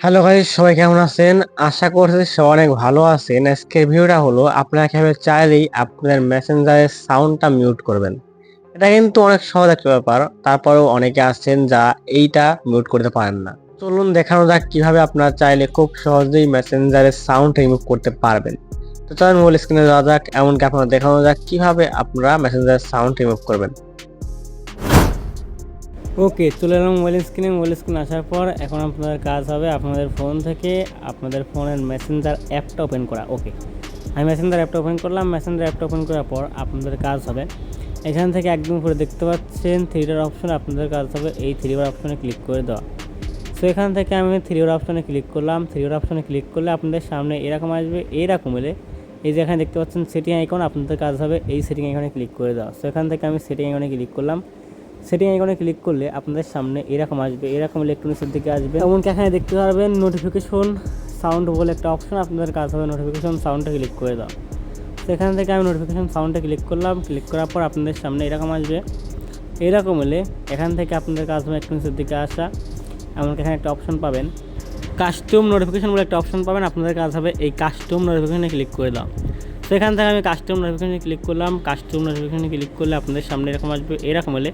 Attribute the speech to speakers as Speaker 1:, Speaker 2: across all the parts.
Speaker 1: Hello ভাই সবাই কেমন আছেন? আশা করছি সবাই অনেক ভালো আছেন। আজকের ভিডিওটা হলো, আপনারা কীভাবে চাইলেই আপনাদের মেসেঞ্জারের সাউন্ডটা মিউট করবেন। এটা কিন্তু অনেক সহজ একটা ব্যাপার। তারপরেও অনেকে আছেন যা এইটা মিউট করতে পারেন না। চলুন দেখানো যাক কীভাবে আপনারা চাইলে খুব সহজেই মেসেঞ্জারের সাউন্ড রিমুভ করতে পারবেন। তো চলুন মূল স্ক্রিনে যাওয়া যাক। এমনকি আপনারা দেখানো যাক কীভাবে আপনারা মেসেঞ্জারের সাউন্ড রিমুভ করবেন।
Speaker 2: ওকে, চলে এলাম মোবাইল স্ক্রিনে মোবাইল স্ক্রিন আসার পর এখন আপনাদের কাজ হবে আপনাদের ফোন থেকে আপনাদের ফোনের মেসেঞ্জার অ্যাপটা ওপেন করা। ওকে, আমি মেসেঞ্জার অ্যাপটা ওপেন করলাম। মেসেঞ্জার অ্যাপটা ওপেন করার পর আপনাদের কাজ হবে। এখান থেকে একদম উপরে দেখতে পাচ্ছেন থ্রিটার অপশন আপনাদের কাজ হবে এই থ্রিবার অপশনে ক্লিক করে দেওয়া। সো এখান থেকে আমি থ্রিওর অপশনে ক্লিক করলাম। থ্রিওর অপশনে ক্লিক করলে আপনাদের সামনে এরকম আসবে, এরকম এলে এই যে এখানে দেখতে পাচ্ছেন সেটিং আইকন আপনাদের কাজ হবে এই সেটিং আইকনে ক্লিক করে দেওয়া। সো এখান থেকে আমি সেটিং আইকনে ক্লিক করলাম। সেটিং আইকনে ক্লিক করলে আপনাদের সামনে এরকম আসবে, এরকম ইলেকট্রনিক্সের দিকে আসবে। এমনকি এখানে দেখতে পারবেন নোটিফিকেশন সাউন্ড বলে একটা অপশন আপনাদের কাজ হবে নোটিফিকেশন সাউন্ডটা ক্লিক করে দাও। সেখান থেকে আমি নোটিফিকেশন সাউন্ডে ক্লিক করলাম ক্লিক করার পর আপনাদের সামনে এরকম আসবে। এরকম এলে এখান থেকে আপনাদের কাজ হবে ইলেকট্রনিক্সের দিকে আসা। এমনকি এখানে একটা অপশন পাবেন। কাস্টম নোটিফিকেশন বলে একটা অপশন পাবেন, আপনাদের কাজ হবে এই কাস্টম নোটিফিকেশনে ক্লিক করে দাও। সেখান থেকে আমি কাস্টম নোটিফিকেশনে ক্লিক করলাম কাস্টম নোটিফিকেশনে ক্লিক করলে আপনাদের সামনে এরকম আসবে। এরকম হলে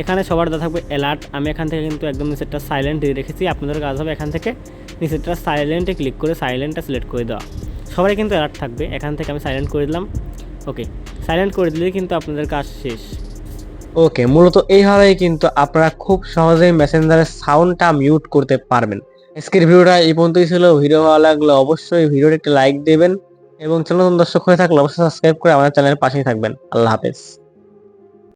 Speaker 2: এখানে সবার দেওয়া থাকবে অ্যালার্ট। আমি এখান থেকে কিন্তু একদম নিচেরটা সাইলেন্ট দিয়ে রেখেছি। আপনাদের কাজ হবে এখান থেকে নিচেরটা সাইলেন্টে ক্লিক করে সাইলেন্টটা সিলেক্ট করে দেওয়া। সবারই কিন্তু অ্যালার্ট থাকবে। এখান থেকে আমি সাইলেন্ট করে দিলাম। ওকে সাইলেন্ট করে দিলে কিন্তু আপনাদের কাজ শেষ।
Speaker 1: ওকে মূলত এইভাবেই কিন্তু আপনারা খুব সহজেই মেসেঞ্জারের সাউন্ডটা মিউট করতে পারবেন। আজকের ভিডিওটা এই পর্যন্তই ছিল। ভিডিও ভালো লাগলে অবশ্যই ভিডিওটা একটা লাইক দেবেন এবং চ্যানেল দর্শক হয়ে থাকলে অবশ্যই সাবস্ক্রাইব করে আমাদের চ্যানেলের পাশেই থাকবেন। আল্লাহ হাফেজ।